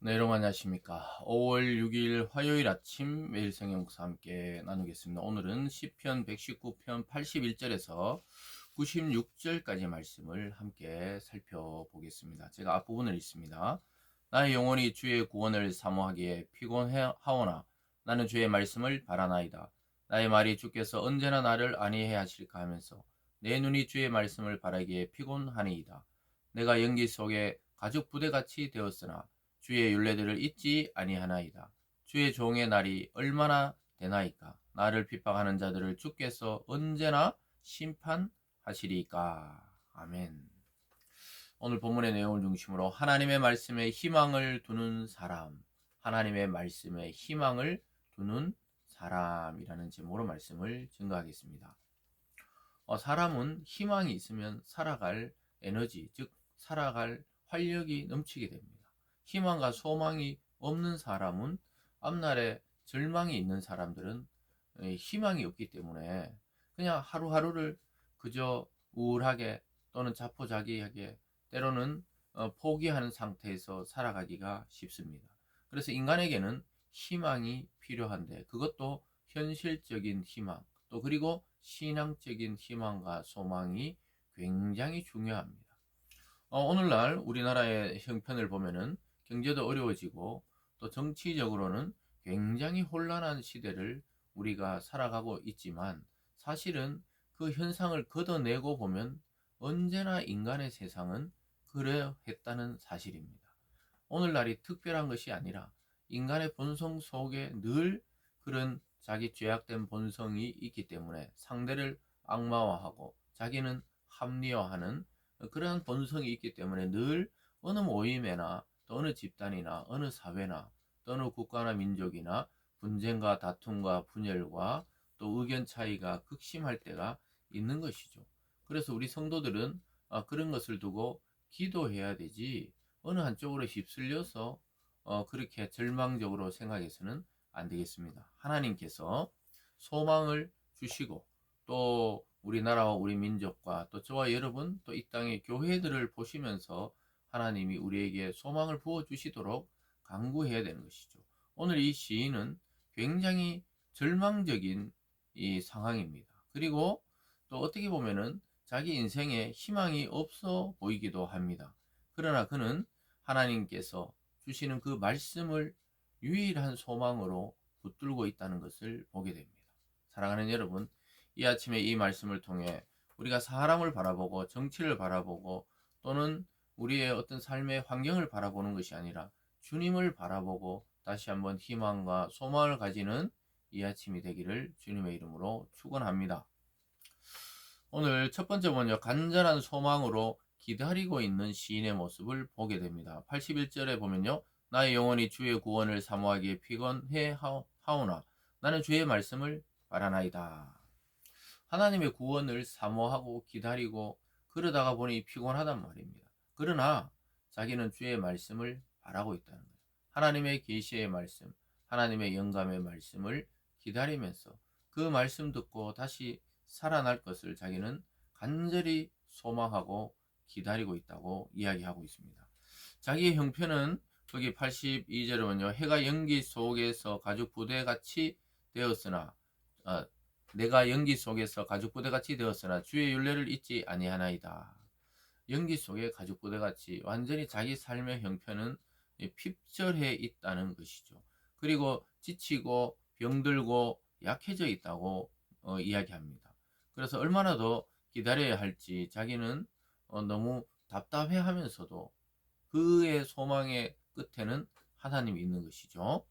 네, 여러분 안녕하십니까. 5월 6일 화요일 아침 매일 성경 목사 함께 나누겠습니다. 오늘은 시편 119편 81절에서 96절까지 말씀을 함께 살펴보겠습니다. 제가 앞부분을 읽습니다. 나의 영혼이 주의 구원을 사모하기에 피곤하오나 나는 주의 말씀을 바라나이다. 나의 말이 주께서 언제나 나를 안위해 하실까 하면서 내 눈이 주의 말씀을 바라기에 피곤하니이다. 내가 연기 속에 가죽 부대같이 되었으나 주의 윤례들을 잊지 아니하나이다. 주의 종의 날이 얼마나 되나이까? 나를 핍박하는 자들을 주께서 언제나 심판하시리까? 아멘. 오늘 본문의 내용을 중심으로 하나님의 말씀에 희망을 두는 사람, 하나님의 말씀에 희망을 두는 사람이라는 제목으로 말씀을 증거하겠습니다. 어, 사람은 희망이 있으면 살아갈 에너지, 즉 살아갈 활력이 넘치게 됩니다. 희망과 소망이 없는 사람은 앞날에 절망이 있는 사람들은 희망이 없기 때문에 그냥 하루하루를 그저 우울하게 또는 자포자기하게 때로는 어, 포기하는 상태에서 살아가기가 쉽습니다. 그래서 인간에게는 희망이 필요한데 그것도 현실적인 희망 또 그리고 신앙적인 희망과 소망이 굉장히 중요합니다. 어, 오늘날 우리나라의 형편을 보면은 경제도 어려워지고 또 정치적으로는 굉장히 혼란한 시대를 우리가 살아가고 있지만 사실은 그 현상을 걷어내고 보면 언제나 인간의 세상은 그러했다는 사실입니다. 오늘날이 특별한 것이 아니라 인간의 본성 속에 늘 그런 자기 죄악된 본성이 있기 때문에 상대를 악마화하고 자기는 합리화하는 그러한 본성이 있기 때문에 늘 어느 모임에나 또 어느 집단이나 어느 사회나 또 어느 국가나 민족이나 분쟁과 다툼과 분열과 또 의견 차이가 극심할 때가 있는 것이죠. 그래서 우리 성도들은 아, 그런 것을 두고 기도해야 되지 어느 한쪽으로 휩쓸려서 어, 그렇게 절망적으로 생각해서는 안 되겠습니다. 하나님께서 소망을 주시고 또 우리나라와 우리 민족과 또 저와 여러분 또 이 땅의 교회들을 보시면서 하나님이 우리에게 소망을 부어 주시도록 강구해야 되는 것이죠. 오늘 이 시인은 굉장히 절망적인 이 상황입니다. 그리고 또 어떻게 보면은 자기 인생에 희망이 없어 보이기도 합니다. 그러나 그는 하나님께서 주시는 그 말씀을 유일한 소망으로 붙들고 있다는 것을 보게 됩니다. 사랑하는 여러분, 이 아침에 이 말씀을 통해 우리가 사람을 바라보고 정치를 바라보고 또는 우리의 어떤 삶의 환경을 바라보는 것이 아니라 주님을 바라보고 다시 한번 희망과 소망을 가지는 이 아침이 되기를 주님의 이름으로 축원합니다. 오늘 첫 번째 먼저 간절한 소망으로 기다리고 있는 시인의 모습을 보게 됩니다. 81절에 보면요. 나의 영혼이 주의 구원을 사모하기에 피곤해 하오나 나는 주의 말씀을 바라나이다. 하나님의 구원을 사모하고 기다리고 그러다가 보니 피곤하단 말입니다. 그러나 자기는 주의 말씀을 바라고 있다는 거예요. 하나님의 계시의 말씀, 하나님의 영감의 말씀을 기다리면서 그 말씀 듣고 다시 살아날 것을 자기는 간절히 소망하고 기다리고 있다고 이야기하고 있습니다. 자기의 형편은 거기 82절에 보면 해가 연기 속에서 가죽 부대 같이 되었으나 어, 내가 연기 속에서 가죽 부대 같이 되었으나 주의 윤례를 잊지 아니하나이다. 연기 속에 가죽 부대 같이 완전히 자기 삶의 형편은 핍절해 있다는 것이죠. 그리고 지치고 병들고 약해져 있다고 어, 이야기합니다. 그래서 얼마나 더 기다려야 할지 자기는 어, 너무 답답해 하면서도 그의 소망의 끝에는 하나님이 있는 것이죠.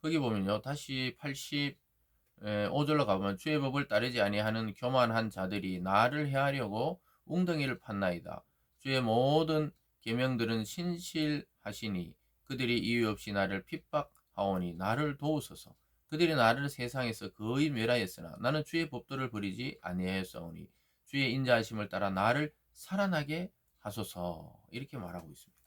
거기 보면요. 다시 85절로 가보면 주의 법을 따르지 아니하는 교만한 자들이 나를 해하려고 웅덩이를 팠나이다. 주의 모든 계명들은 신실하시니 그들이 이유 없이 나를 핍박하오니 나를 도우소서. 그들이 나를 세상에서 거의 멸하였으나 나는 주의 법도를 버리지 아니하였사오니 주의 인자하심을 따라 나를 살아나게 하소서. 이렇게 말하고 있습니다.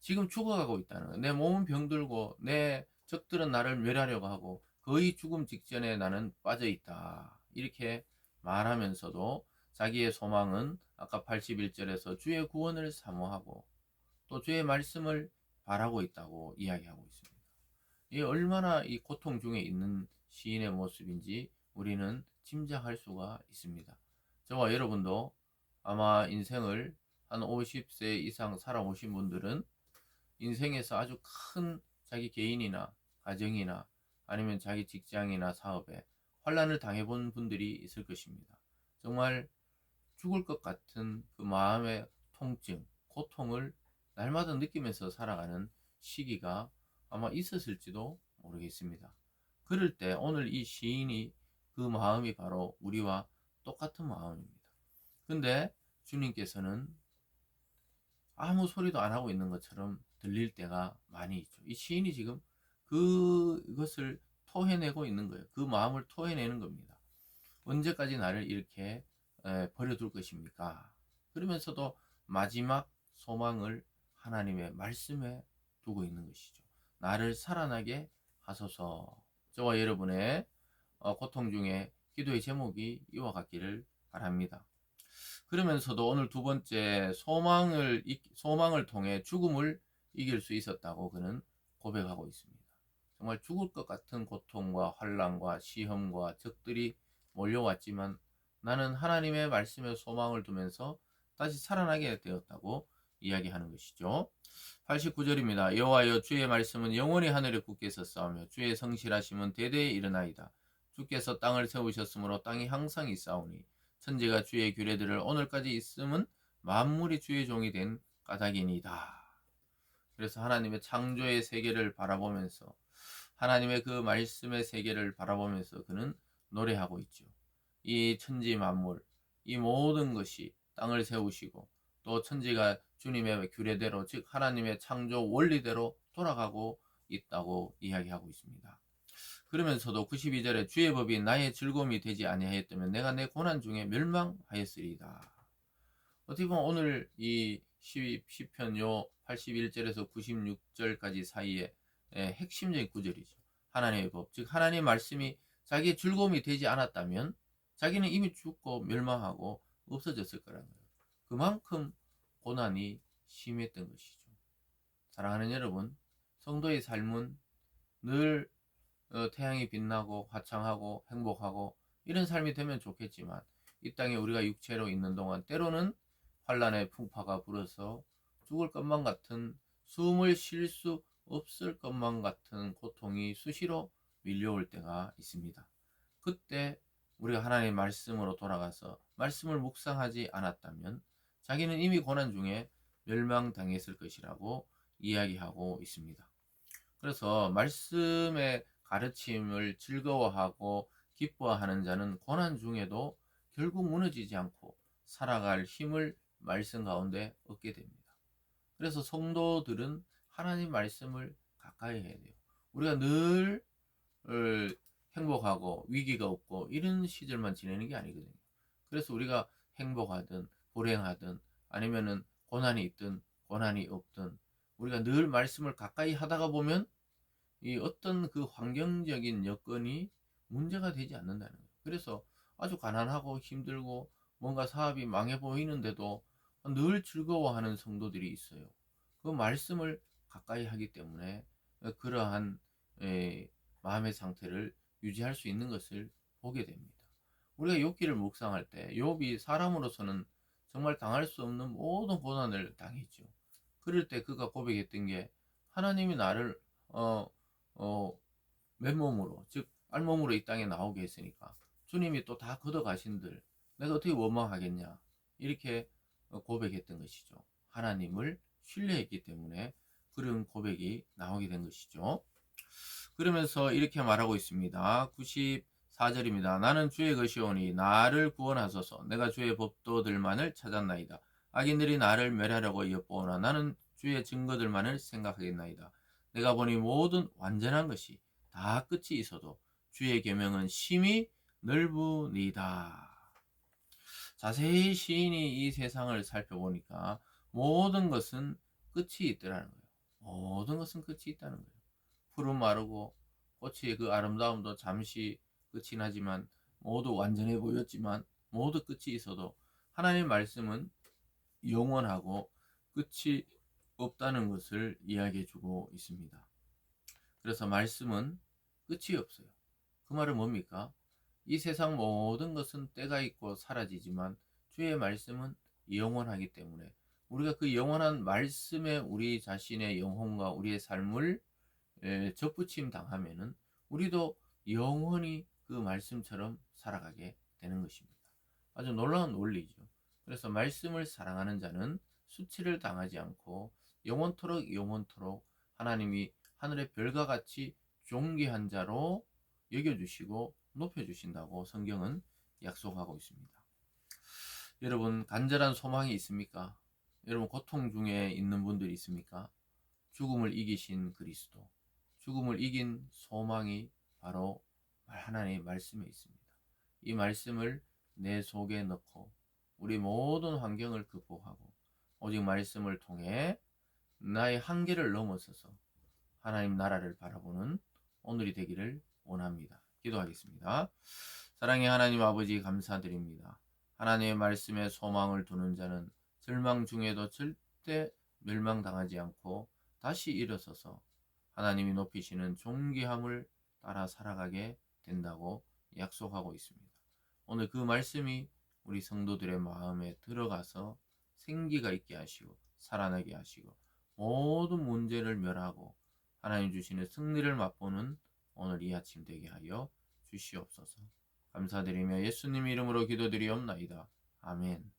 지금 죽어가고 있다는 내 몸은 병들고 내 적들은 나를 멸하려고 하고 거의 죽음 직전에 나는 빠져 있다. 이렇게 말하면서도 자기의 소망은 아까 81절에서 주의 구원을 사모하고 또 주의 말씀을 바라고 있다고 이야기하고 있습니다. 이 얼마나 이 고통 중에 있는 시인의 모습인지 우리는 짐작할 수가 있습니다. 저와 여러분도 아마 인생을 한 50세 이상 살아오신 분들은 인생에서 아주 큰 자기 개인이나 가정이나 아니면 자기 직장이나 사업에 환란을 당해본 분들이 있을 것입니다. 정말 죽을 것 같은 그 마음의 통증, 고통을 날마다 느끼면서 살아가는 시기가 아마 있었을지도 모르겠습니다. 그럴 때 오늘 이 시인이 그 마음이 바로 우리와 똑같은 마음입니다. 근데 주님께서는 아무 소리도 안 하고 있는 것처럼 들릴 때가 많이 있죠. 이 시인이 지금 그것을 토해내고 있는 거예요. 그 마음을 토해내는 겁니다. 언제까지 나를 이렇게 버려둘 것입니까? 그러면서도 마지막 소망을 하나님의 말씀에 두고 있는 것이죠. 나를 살아나게 하소서. 저와 여러분의 어, 고통 중에 기도의 제목이 이와 같기를 바랍니다. 그러면서도 오늘 두 번째 소망을 소망을 통해 죽음을 이길 수 있었다고 그는 고백하고 있습니다. 정말 죽을 것 같은 고통과 환란과 시험과 적들이 몰려왔지만 나는 하나님의 말씀에 소망을 두면서 다시 살아나게 되었다고 이야기하는 것이죠. 89절입니다. 여호와여 주의 말씀은 영원히 하늘에 굳게 섰사오며 주의 성실하심은 대대에 일어나이다. 주께서 땅을 세우셨으므로 땅이 항상 있사오니 천지가 주의 규례들을 오늘까지 있음은 만물이 주의 종이 된 까닭이니다. 그래서 하나님의 창조의 세계를 바라보면서 하나님의 그 말씀의 세계를 바라보면서 그는 노래하고 있죠. 이 천지 만물, 이 모든 것이 땅을 세우시고 또 천지가 주님의 규례대로 즉 하나님의 창조 원리대로 돌아가고 있다고 이야기하고 있습니다. 그러면서도 92절에 주의 법이 나의 즐거움이 되지 아니하였다면 내가 내 고난 중에 멸망하였으리이다. 어떻게 보면 오늘 이 시편 요 81절에서 96절까지 사이에 핵심적인 구절이죠. 하나님의 법, 즉 하나님의 말씀이 자기의 즐거움이 되지 않았다면 자기는 이미 죽고 멸망하고 없어졌을 거라는 거예요. 그만큼 고난이 심했던 것이죠. 사랑하는 여러분, 성도의 삶은 늘 어, 태양이 빛나고 화창하고 행복하고 이런 삶이 되면 좋겠지만 이 땅에 우리가 육체로 있는 동안 때로는 환란의 풍파가 불어서 죽을 것만 같은 숨을 쉴 수 없을 것만 같은 고통이 수시로 밀려올 때가 있습니다. 그때 우리가 하나님의 말씀으로 돌아가서 말씀을 묵상하지 않았다면 자기는 이미 고난 중에 멸망당했을 것이라고 이야기하고 있습니다. 그래서 말씀의 가르침을 즐거워하고 기뻐하는 자는 고난 중에도 결국 무너지지 않고 살아갈 힘을 말씀 가운데 얻게 됩니다. 그래서 성도들은 하나님 말씀을 가까이 해야 돼요. 우리가 늘 행복하고 위기가 없고 이런 시절만 지내는 게 아니거든요. 그래서 우리가 행복하든 불행하든 아니면은 고난이 있든 고난이 없든 우리가 늘 말씀을 가까이 하다가 보면 이 어떤 그 환경적인 여건이 문제가 되지 않는다는 거예요. 그래서 아주 가난하고 힘들고 뭔가 사업이 망해 보이는데도 늘 즐거워하는 성도들이 있어요. 그 말씀을 가까이 하기 때문에 그러한 마음의 상태를 유지할 수 있는 것을 보게 됩니다. 우리가 욥기를 묵상할 때 욥이 사람으로서는 정말 당할 수 없는 모든 고난을 당했죠. 그럴 때 그가 고백했던 게 하나님이 나를 어, 어, 맨몸으로 즉 알몸으로 이 땅에 나오게 했으니까 주님이 또 다 걷어 가신들 내가 어떻게 원망하겠냐 이렇게 고백했던 것이죠. 하나님을 신뢰했기 때문에 그런 고백이 나오게 된 것이죠. 그러면서 이렇게 말하고 있습니다. 94절입니다. 나는 주의 것이오니 나를 구원하소서. 내가 주의 법도들만을 찾았나이다. 악인들이 나를 멸하려고 엿보오나 나는 주의 증거들만을 생각하겠나이다. 내가 보니 모든 완전한 것이 다 끝이 있어도 주의 계명은 심히 넓으니다. 자세히 시인이 이 세상을 살펴보니까 모든 것은 끝이 있더라는 거예요. 모든 것은 끝이 있다는 거예요. 푸른 마르고 꽃의 그 아름다움도 잠시 끝이 나지만 모두 완전해 보였지만 모두 끝이 있어도 하나님 말씀은 영원하고 끝이 없다는 것을 이야기해 주고 있습니다. 그래서 말씀은 끝이 없어요. 그 말은 뭡니까? 이 세상 모든 것은 때가 있고 사라지지만 주의 말씀은 영원하기 때문에 우리가 그 영원한 말씀에 우리 자신의 영혼과 우리의 삶을 에, 접붙임 당하면은 우리도 영원히 그 말씀처럼 살아가게 되는 것입니다. 아주 놀라운 원리죠. 그래서 말씀을 사랑하는 자는 수치를 당하지 않고 영원토록 영원토록 하나님이 하늘의 별과 같이 존귀한 자로 여겨주시고 높여주신다고 성경은 약속하고 있습니다. 여러분 간절한 소망이 있습니까? 여러분 고통 중에 있는 분들이 있습니까? 죽음을 이기신 그리스도, 죽음을 이긴 소망이 바로 하나님의 말씀에 있습니다. 이 말씀을 내 속에 넣고 우리 모든 환경을 극복하고 오직 말씀을 통해 나의 한계를 넘어서서 하나님 나라를 바라보는 오늘이 되기를 원합니다. 기도하겠습니다. 사랑의 하나님 아버지 감사드립니다. 하나님의 말씀에 소망을 두는 자는 절망 중에도 절대 멸망당하지 않고 다시 일어서서 하나님이 높이시는 존귀함을 따라 살아가게 된다고 약속하고 있습니다. 오늘 그 말씀이 우리 성도들의 마음에 들어가서 생기가 있게 하시고 살아나게 하시고 모든 문제를 멸하고 하나님 주시는 승리를 맛보는 오늘 이 아침 되게 하여 주시옵소서. 감사드리며 예수님 이름으로 기도드리옵나이다. 아멘.